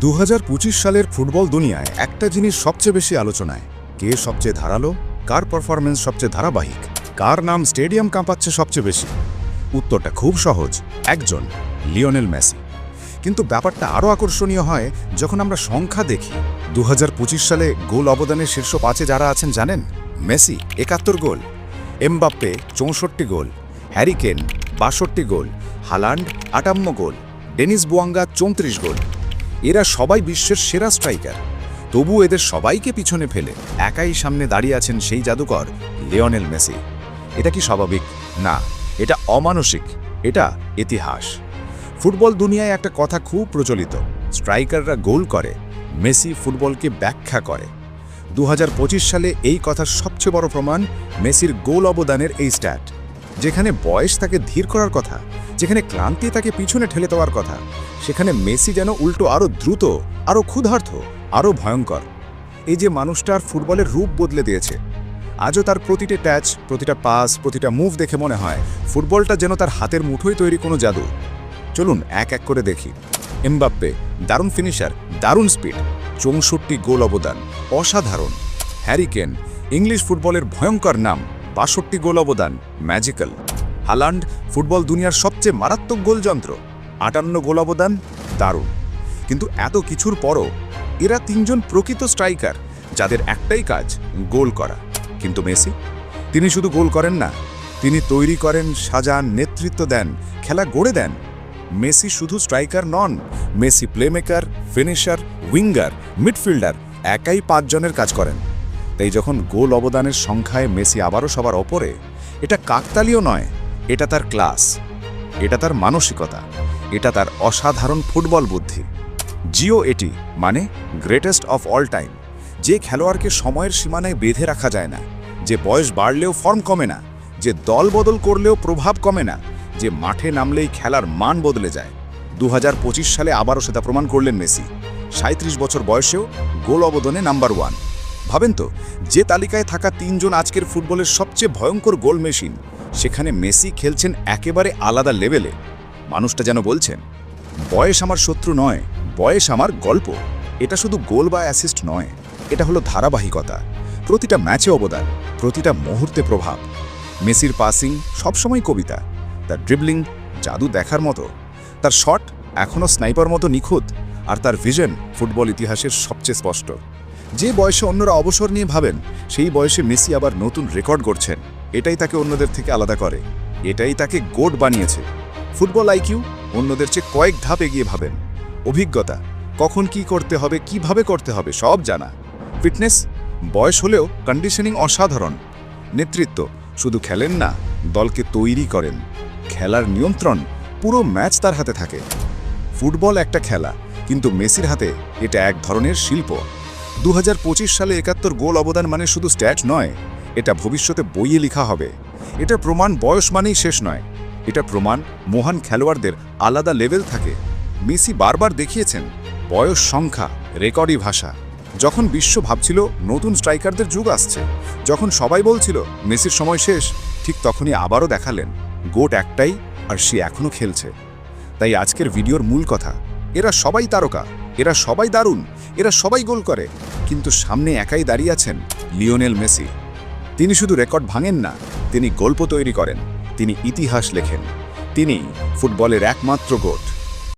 দু হাজার পঁচিশ সালের ফুটবল দুনিয়ায় একটা জিনিস সবচেয়ে বেশি আলোচনায়। কে সবচেয়ে ধারালো? কার পারফরমেন্স সবচেয়ে ধারাবাহিক? কার নাম স্টেডিয়াম কাঁপাচ্ছে সবচেয়ে বেশি? উত্তরটা খুব সহজ, একজন, লিওনেল মেসি। কিন্তু ব্যাপারটা আরও আকর্ষণীয় হয় যখন আমরা সংখ্যা দেখি। দু হাজার পঁচিশ সালে গোল অবদানের শীর্ষ পাঁচে যারা আছেন জানেন? মেসি, একাত্তর গোল। এমবাপ্পে, চৌষট্টি গোল। হ্যারিকেন বাষট্টি গোল। হালান্ড, আটান্ন গোল। ডেনিস বুয়াঙ্গা, চৌত্রিশ গোল। এরা সবাই বিশ্বের সেরা স্ট্রাইকার। তবু এদের সবাইকে পিছনে ফেলে একাই সামনে দাঁড়িয়ে আছেন সেই জাদুকর লিওনেল মেসি। এটা কি স্বাভাবিক? না, এটা অমানসিক। এটা ইতিহাস। ফুটবল দুনিয়ায় একটা কথা খুব প্রচলিত, স্ট্রাইকাররা গোল করে, মেসি ফুটবলকে ব্যাখ্যা করে। দু হাজার পঁচিশ সালে এই কথার সবচেয়ে বড় প্রমাণ মেসির গোল অবদানের এই স্ট্যাট, যেখানে বয়স তাকে ধীর করার কথা। যেখানে ক্লান্তি তাকে পিছনে ঠেলে দেওয়ার কথা, সেখানে মেসি যেন উল্টো আরও দ্রুত আরও ক্ষুধার্থ আরও ভয়ঙ্কর। এই যে মানুষটার ফুটবলের রূপ বদলে দিয়েছে, আজও তার প্রতিটা ট্যাচ, প্রতিটা পাস, প্রতিটা মুভ দেখে মনে হয় ফুটবলটা যেন তার হাতের মুঠোয় তৈরি কোনো জাদু। চলুন এক এক করে দেখি। এমবাপ্পে, দারুণ ফিনিশার দারুণ স্পিড চৌষট্টি গোল অবদান, অসাধারণ। হ্যারিকেন ইংলিশ ফুটবলের ভয়ঙ্কর নাম, বাষট্টি গোল অবদান ম্যাজিক্যাল হালান্ড ফুটবল দুনিয়ার সবচেয়ে মারাত্মক গোলযন্ত্র। আটান্ন গোল অবদান, দারুণ। কিন্তু এত কিছুর পরও এরা তিনজন প্রকৃত স্ট্রাইকার, যাদের একটাই কাজ, গোল করা। কিন্তু মেসি? তিনি শুধু গোল করেন না, তিনি তৈরি করেন, সাজান, নেতৃত্ব দেন, খেলা গড়ে দেন। মেসি শুধু স্ট্রাইকার নন, Messi playmaker, finisher, winger, midfielder, একাই পাঁচজনের কাজ করেন। তাই যখন গোল অবদানের সংখ্যায় মেসি আবারও সবার ওপরে, এটা কাকতালীয় নয় এটা তার ক্লাস, এটা তার মানসিকতা, এটা তার অসাধারণ ফুটবল বুদ্ধি। জিও এটি মানে গ্রেটেস্ট অফ অল টাইম যে খেলোয়াড়কে সময়ের সীমানায় বেঁধে রাখা যায় না, যে বয়স বাড়লেও ফর্ম কমে না, যে দল বদল করলেও প্রভাব কমে না, যে মাঠে নামলেই খেলার মান বদলে যায়। দু হাজার পঁচিশ সালে আবারও সেটা প্রমাণ করলেন মেসি। সাঁত্রিশ বছর বয়সেও গোল অবদানে নাম্বার ওয়ান ভাবেন তো, যে তালিকায় থাকা তিনজন আজকের ফুটবলের সবচেয়ে ভয়ঙ্কর গোল মেশিন, সেখানে মেসি খেলছেন একেবারে আলাদা লেভেলে। মানুষটা যেন বলছেন, বয়স আমার শত্রু নয়, বয়স আমার গল্প। এটা শুধু গোল বা অ্যাসিস্ট নয়, এটা হলো ধারাবাহিকতা। প্রতিটা ম্যাচে অবদান, প্রতিটা মুহূর্তে প্রভাব। মেসির পাসিং সবসময় কবিতা, তার ড্রিবলিং জাদু দেখার মতো। তার শট এখনও স্নাইপার মতো নিখুঁত, আর তার ভিশন ফুটবল ইতিহাসের সবচেয়ে স্পষ্ট। যে বয়সে অন্যরা অবসর নিয়ে ভাবেন, সেই বয়সে মেসি আবার নতুন রেকর্ড করছেন এটাই তাকে অন্যদের থেকে আলাদা করে। এটাই তাকে গোট বানিয়েছে। ফুটবল আইকিউ অন্যদের চেয়ে কয়েক ধাপ এগিয়ে ভাবেন। অভিজ্ঞতা, কখন কি করতে হবে, কীভাবে করতে হবে, সব জানা। ফিটনেস, বয়স হলেও কন্ডিশনিং অসাধারণ। নেতৃত্ব, শুধু খেলেন না, দলকে তৈরি করেন। খেলার নিয়ন্ত্রণ, পুরো ম্যাচ তার হাতে থাকে। ফুটবল একটা খেলা, কিন্তু মেসির হাতে এটা এক ধরনের শিল্প। দু হাজার পঁচিশ সালে একাত্তর গোল অবদান মানে শুধু স্ট্যাট নয়, এটা ভবিষ্যতে বইয়ে লেখা হবে। এটা প্রমাণ বয়স মানেই শেষ নয়। এটা প্রমাণ মহান খেলোয়াড়দের আলাদা লেভেল থাকে। মেসি বারবার দেখিয়েছেন, বয়স, সংখ্যা, রেকর্ডই ভাষা। যখন বিশ্ব ভাবছিল নতুন স্ট্রাইকারদের যুগ আসছে, যখন সবাই বলছিল মেসির সময় শেষ, ঠিক তখনই আবারও দেখালেন, গোট একটাই আর সে এখনও খেলছে। তাই আজকের ভিডিওর মূল কথা, এরা সবাই তারকা। এরা সবাই দারুণ, এরা সবাই গোল করে, কিন্তু সামনে একাই দাঁড়িয়ে আছেন লিওনেল মেসি। তিনি শুধু রেকর্ড ভাঙেন না, তিনি গল্প তৈরি করেন, তিনি ইতিহাস লেখেন, তিনি ফুটবলের একমাত্র গোট।